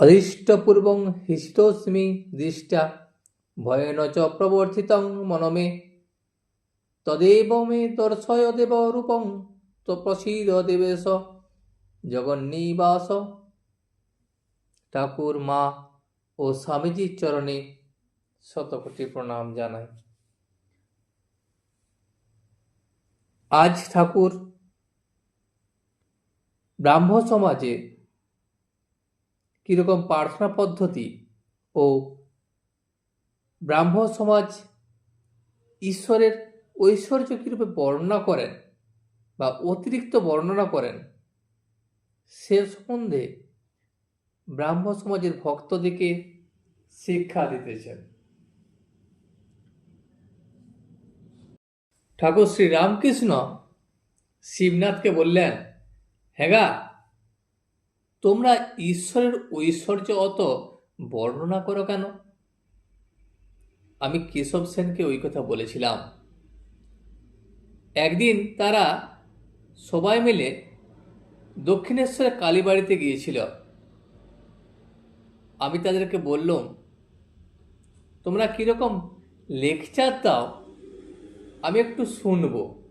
অদৃষ্টপূর্বং হিষ্টস্মি দৃষ্টা। ভয়েন চ প্রবর্তিতং মনমে। তদেব মে দর্শয় দেব রূপং। প্রসীদ দেবেশ। জগন্নিবাস। ঠাকুর মা ও স্বামীজির চরণে শতকোটি প্রণাম জানাই। আজ ঠাকুর ব্রাহ্ম সমাজে কীরকম প্রার্থনা পদ্ধতি ও ব্রাহ্ম সমাজ ঈশ্বরের ঐশ্বর্য কীরূপে বর্ণনা করেন বা অতিরিক্ত বর্ণনা করেন, সে সম্বন্ধে ব্রাহ্ম সমাজের ভক্তদিকে শিক্ষা দিতেছেন। ঠাকুর শ্রী রামকৃষ্ণ শিবনাথকে বললেন হ্যাগা তোমরা ঈশ্বরের ঐশ্বর্য অত বর্ণনা করো কেন? আমি কেশব সেনকে ওই কথা বলেছিলাম। একদিন তারা সবাই মিলে দক্ষিণেশ্বরের কালীবাড়িতে গিয়েছিল। আমি তাদেরকে বললাম, তোমরা কীরকম লেকচার দাও, আমি একটু শুনব।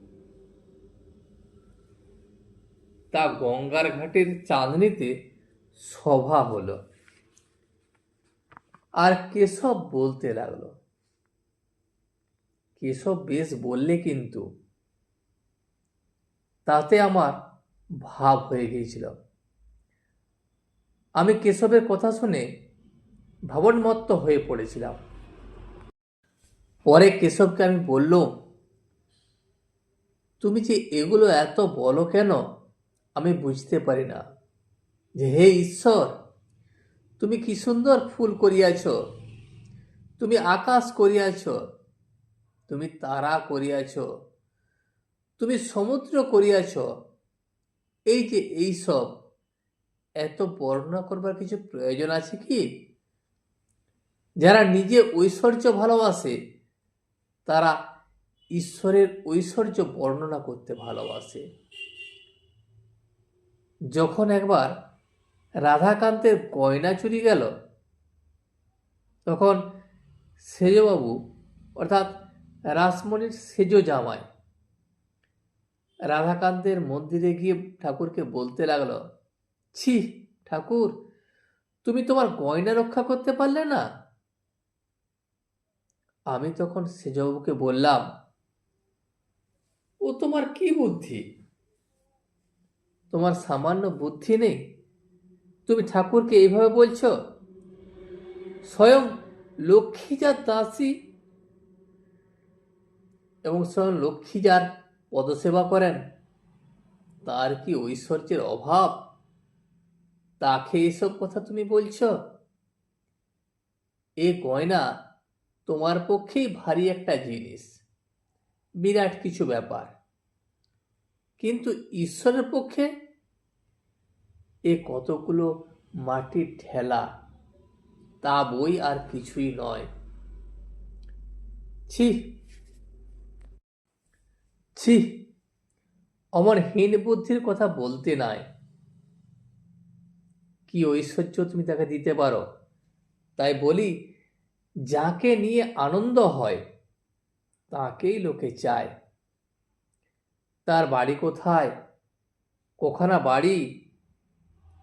তা গঙ্গার ঘাটের চাঁদনিতে সভা হলো। আর কেশব বলতে লাগল, কেশব বেশ বললে কিন্তু তাতে আমার ভাব হয়ে গিয়েছিল। আমি কেশবের কথা শুনে ভাবনমত্ত হয়ে পড়েছিলাম। পরে কেশবকে আমি বললাম, তুমি যে এগুলো এত বলো কেন? বুঝতে পারি না যে হে ঈশ্বর, তুমি কি সুন্দর ফুল করিয়াছ? তুমি আকাশ করিয়াছ? তুমি তারা করিয়াছ? তুমি সমুদ্র করিয়াছ? এই যে এই সব, এত বর্ণনা করবার কিছু প্রয়োজন আছে কি? যারা নিজে ঐশ্বর্য ভালোবাসে, তারা ঈশ্বরের ঐশ্বর্য বর্ণনা করতে ভালোবাসে। যখন একবার রাধাকান্তের গয়না চুরি গেল, তখন সেজবাবু, অর্থাৎ রাসমণির সেজ জামাই, রাধাকান্তের মন্দিরে গিয়ে ঠাকুরকে বলতে লাগল, ছি, ঠাকুর, তুমি তোমার গয়না রক্ষা করতে পারলে না? আমি তখন সেজবাবুকে বললাম, ও তোমার কি বুদ্ধি? তোমার সামান্য বুদ্ধি নেই? তুমি ঠাকুরকে এইভাবে বলছ? স্বয়ং লক্ষ্মী যার দাসী এবং স্বয়ং লক্ষ্মী যার পদসেবা করেন। তার কি ঐশ্বর্যের অভাব? তাকে এসব কথা তুমি বলছ? এ গয়না তোমার পক্ষেই ভারী একটা জিনিস। বিরাট কিছু ব্যাপার। কিন্তু ঈশ্বরের পক্ষে এ কতগুলো মাটির ঠেলা, তা বই আর কিছুই নয়। ছি। ছি। অমর হীন বুদ্ধির কথা বলতে নাই। কি ঐশ্বর্য তুমি তাকে দিতে পারো? তাই বলি, যাকে নিয়ে আনন্দ হয়, তাকেই লোকে চায়। তার বাড়ি কোথায়? কখানা বাড়ি?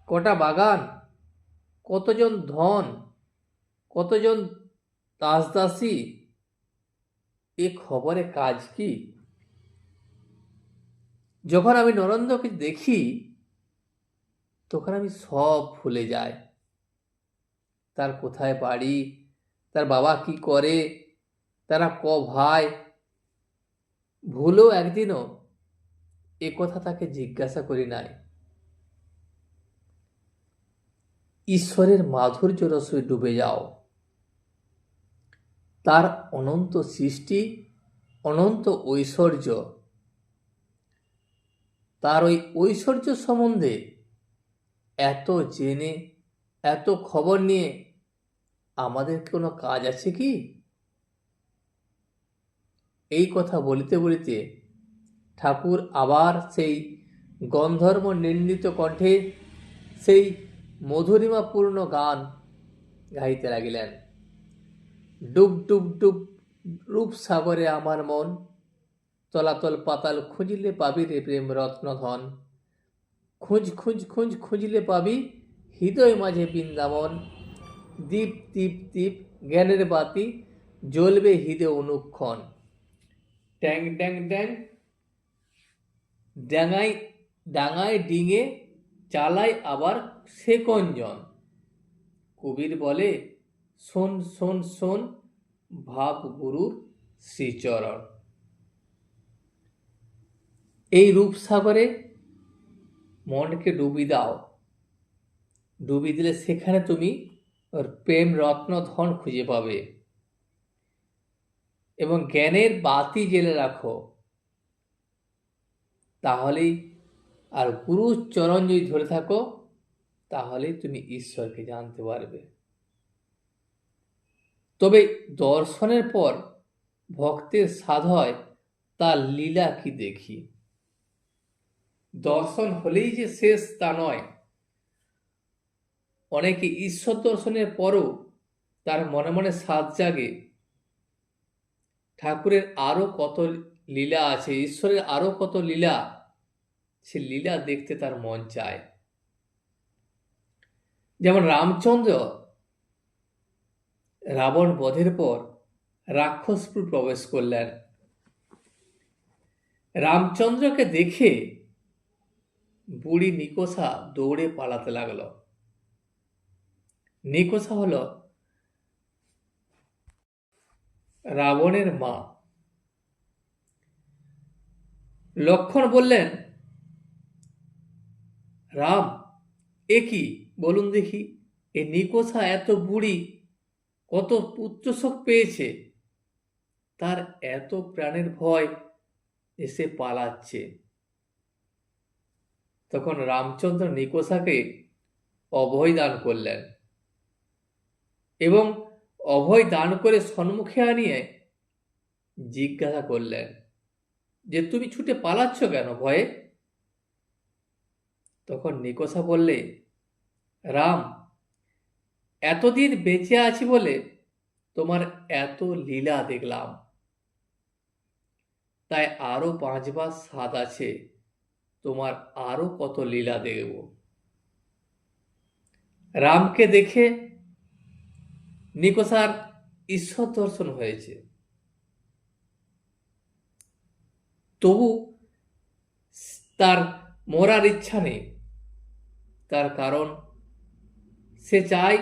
কটা বাগান? কতজন ধন? কতজন দাসদাসী? এ খবরে কাজ কি? যখন আমি নরেন্দ্রকে দেখি, তখন আমি সব ভুলে যাই। তার কোথায় বাড়ি? তার বাবা কি করে? তারা ক ভাই? ভুলেও একদিনও এ কথা তাকে জিজ্ঞাসা করি নাই। ঈশ্বরের মাধুর্য রসে ডুবে যাও। তার অনন্ত সৃষ্টি, অনন্ত ঐশ্বর্য, তার ওই ঐশ্বর্য সম্বন্ধে এত জেনে, এত খবর নিয়ে আমাদের কোনো কাজ আছে কি? এই কথা বলিতে বলিতে ঠাকুর আবার সেই গন্ধর্ব নির্ণিত কণ্ঠে সেই মধুরিমাপূর্ণ গান গাইতে লাগিলেন। ডুব ডুব ডুব, রূপ সাগরে আমার মন, তলাতল পাতাল খুঁজিলে পাবি রে প্রেম রত্নধন। খুঁজ খুঁজ খুঁজ, খুঁজলে পাবি হৃদয় মাঝে বৃন্দাবন। দীপ দীপ দীপ, জ্ঞানের বাতি জ্বলবে হৃদয় অনুক্ষণ। ট্যাং ট্যাং ট্যাং ডাঙায় ডাঙায় ডিঙে, চালায় আবার সেকঞ্জন কবির বলে, শোন শোন শোন, ভাব গুরুর শ্রীচরণ। এই রূপসাগরে মনকে ডুবি দাও। ডুবি দিলে সেখানে তুমি প্রেম রত্ন ধন খুঁজে পাবে। এবং জ্ঞানের বাতি জেলে রাখো। তাহলেই আর গুরুর চরণ যদি ধরে থাকো, তাহলেই তুমি ঈশ্বরকে জানতে পারবে। তবে দর্শনের পর ভক্তের সাধ হয় তার লীলা কি দেখি? দর্শন হলেই যে শেষ তা নয়। অনেকে ঈশ্বর দর্শনের পরও তার মনে মনে সাধ জাগে। ঠাকুরের আরও কত লীলা আছে, ঈশ্বরের আরও কত লীলা সে লীলা দেখতে তার মন চায়। যেমন রামচন্দ্র রাবণ বধের পর রাক্ষসপুর প্রবেশ করলেন। রামচন্দ্রকে দেখে বুড়ি নিকোষা দৌড়ে পালাতে লাগল। নিকোষা হলো রাবণের মা। লক্ষণ বললেন রাম, এ কি? বলুন দেখি, এ নিকোষা এত বুড়ি, কত পুত্রশোক পেয়েছে। তার এত প্রাণের ভয় এসে পালাচ্ছে। তখন রামচন্দ্র নিকোষাকে অভয় দান করলেন এবং অভয় দান করে সম্মুখে আনিয়ে জিজ্ঞাসা করলেন যে, তুমি ছুটে পালাচ্ছ কেন ভয়ে? তখন নিকোষা বললে, রাম, এতদিন বেঁচে আছি বলে তোমার এত লীলা দেখলাম। তাই আরও পাঁচবার স্বাদ আছে, তোমার আরও কত লীলা দেখব। রামকে দেখে নিকোষার ঈশ্বর দর্শন হয়েছে। তবু তার মরার ইচ্ছা নেই। তার কারণ, সে চায়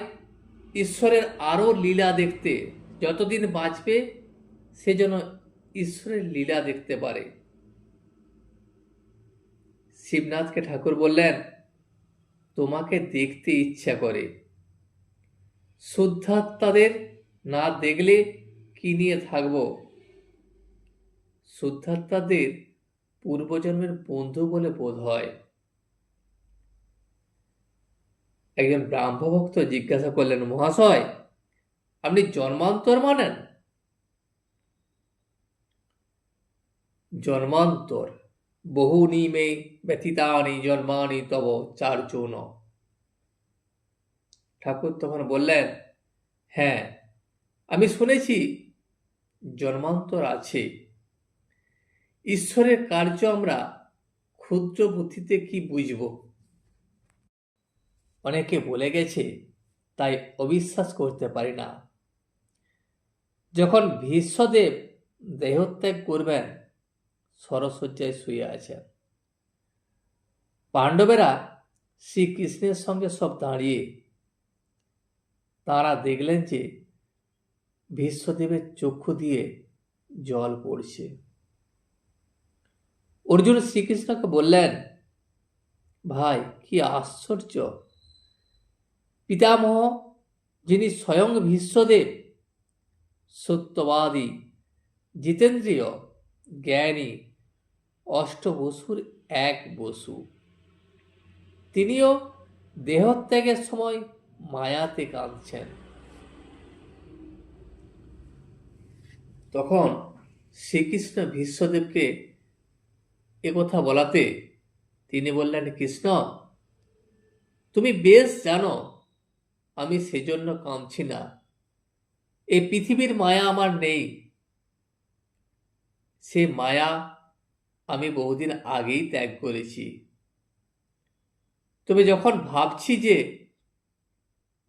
ঈশ্বরের আরও লীলা দেখতে। যতদিন বাঁচবে, সে যেন ঈশ্বরের লীলা দেখতে পারে। শিবনাথকে ঠাকুর বললেন, তোমাকে দেখতে ইচ্ছা করে। শুদ্ধাত্মাদের না দেখলে কি নিয়ে থাকব? শুদ্ধাত্মাদের পূর্বজন্মের বন্ধু বলে বোধ হয়। একজন ব্রাহ্মভক্ত জিজ্ঞাসা করলেন, মহাশয়, আপনি জন্মান্তর মানেন? জন্মান্তর? বহুনি মে ব্যতীতানি জন্মানি তব চার চৌন ঠাকুর তখন বললেন হ্যাঁ আমি শুনেছি জন্মান্তর আছে। ঈশ্বরের কার্য আমরা ক্ষুদ্র বুদ্ধিতে কি বুঝব? অনেকে বলে গেছে, তাই অবিশ্বাস করতে পারি না। যখন ভীষ্মদেব দেহত্যাগ করবেন, সরসজ্জায় শুয়ে আছেন। পাণ্ডবেরা শ্রীকৃষ্ণের সঙ্গে সব দাঁড়িয়ে তারা দেখলেন যে ভীষ্মদেবের চক্ষু দিয়ে জল পড়ছে। অর্জুন শ্রীকৃষ্ণকে বললেন, ভাই, কি আশ্চর্য! পিতামহ, যিনি স্বয়ং ভীষ্মদেব সত্যবাদী, জিতেন্দ্রীয়, জ্ঞানী, অষ্টবসুর এক বসু। তিনিও দেহত্যাগের সময় মায়াতে কাঁদছেন। তখন শ্রীকৃষ্ণ ভীষ্মদেবকে একথা বলাতে তিনি বললেন, কৃষ্ণ, তুমি বেশ জানো আমি সেজন্য কাঁদছি না। এ পৃথিবীর মায়া আমার নেই। সে মায়া আমি বহুদিন আগেই ত্যাগ করেছি। তবে যখন ভাবছি যে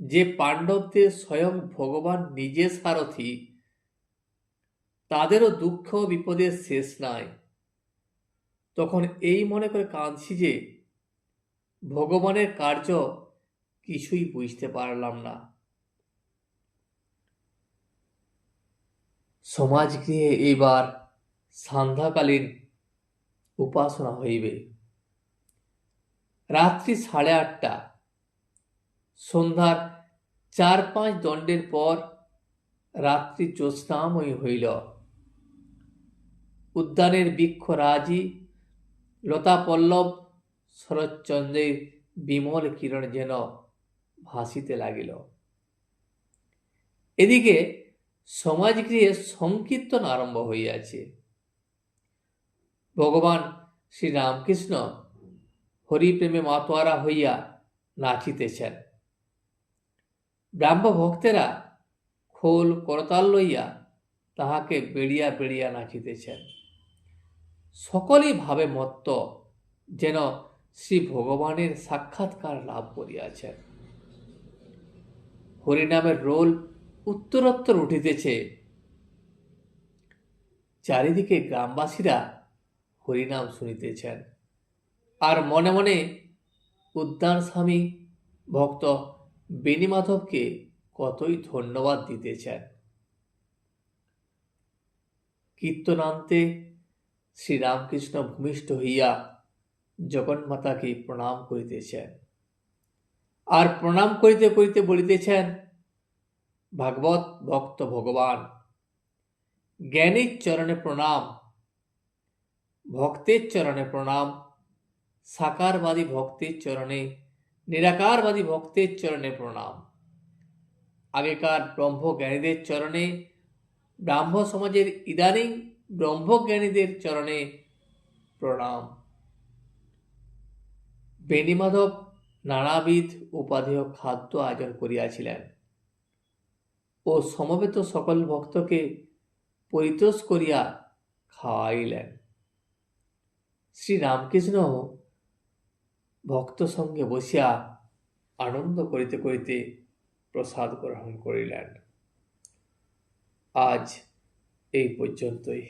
যে পাণ্ডবদের স্বয়ং ভগবান নিজে সারথি, তাদেরও দুঃখ বিপদের শেষ নাই। তখন এই মনে করে কাঁদছি যে, ভগবানের কার্য কিছুই বুঝতে পারলাম না। সমাজগৃহে এইবার সান্ধ্যাকালীন উপাসনা হইবে। রাত্রি সাড়ে আটটা। সন্ধ্যার চার পাঁচ দণ্ডের পর রাত্রি জ্যোৎস্নাময়ী হইল। উদ্যানের বৃক্ষ রাজি, লতা পল্লব শরৎচন্দ্রের বিমল কিরণ যেন ভাসিতে লাগিল। এদিকে সমাজগৃহে সংকীর্তন আরম্ভ হইয়াছে। ভগবান শ্রীরামকৃষ্ণ হরিপ্রেমে মাতোয়ারা হইয়া নাচিতেছেন। ব্রাহ্ম ভক্তেরা খোল করতাল লইয়া তাহাকে বেড়িয়া বেড়িয়া নাচিতেছেন। সকলেই ভাবে মত্ত যেন শ্রী ভগবানের সাক্ষাৎকার লাভ করিয়াছেন। হরিনামের রোল উত্তরোত্তর উঠিতেছে। চারিদিকে গ্রামবাসীরা হরিনাম শুনিতেছেন। আর মনে মনে উদ্যান স্বামী ভক্ত বেণীমাধবকে কতই ধন্যবাদ দিতেছেন। কীর্তনান্তে শ্রীরামকৃষ্ণ ভূমিষ্ঠ হইয়া জগন্মাতাকে প্রণাম করিতেছেন। আর প্রণাম করিতে করিতে বলিতেছেন, ভাগবত ভক্ত ভগবান, জ্ঞানীর চরণে প্রণাম, ভক্তের চরণে প্রণাম, সাকারবাদী ভক্তের চরণে, নিরাকারবাদী ভক্তের চরণে প্রণাম। আগেকার ব্রহ্মজ্ঞানীদের চরণে, ব্রাহ্ম সমাজের ইদানিং ব্রহ্মজ্ঞানীদের চরণে প্রণাম। বেণীমাধব নানাবিধ উপাধেয় খাদ্য আয়োজন করিয়াছিলেন। ও সমবেত সকল ভক্তকে পরিতোষ করিয়া খাওয়াইলেন। শ্রী রামকৃষ্ণ ভক্ত সঙ্গে বসিয়া আনন্দ করিতে করিতে প্রসাদ গ্রহণ করিলেন। আজ এই পর্যন্তই।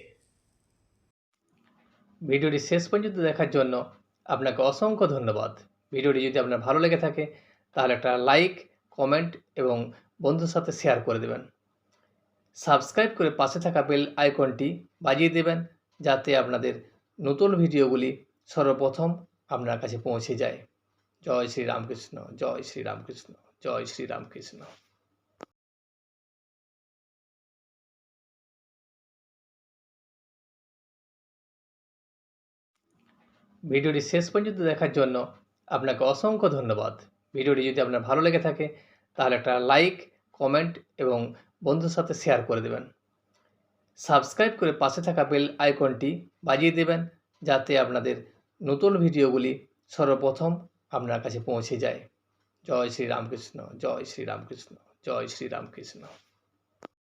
ভিডিওটি শেষ পর্যন্ত দেখার জন্য আপনাকে অসংখ্য ধন্যবাদ। ভিডিওটি যদি আপনার ভালো লেগে থাকে, তাহলে একটা লাইক কমেন্ট এবং বন্ধুর সাথে শেয়ার করে দেবেন। সাবস্ক্রাইব করে পাশে থাকা বেল আইকনটি বাজিয়ে দেবেন, যাতে আপনাদের নতুন ভিডিওগুলি সর্বপ্রথম আপনার কাছে পৌঁছে যায়। জয় শ্রী রামকৃষ্ণ, জয় শ্রী রামকৃষ্ণ, জয় শ্রী রামকৃষ্ণ। ভিডিওটি শেষ পর্যন্ত দেখার জন্য আপনাকে অসংখ্য ধন্যবাদ। ভিডিওটি যদি আপনার ভালো লেগে থাকে, তাহলে একটা লাইক, কমেন্ট এবং বন্ধুর সাথে শেয়ার করে দেবেন। সাবস্ক্রাইব করে পাশে থাকা বেল আইকনটি বাজিয়ে দেবেন, যাতে আপনাদের নতুন ভিডিওগুলি সর্বপ্রথম আপনার কাছে পৌঁছে যায়। জয় শ্রী রামকৃষ্ণ, জয় শ্রী রামকৃষ্ণ, জয় শ্রী রামকৃষ্ণ।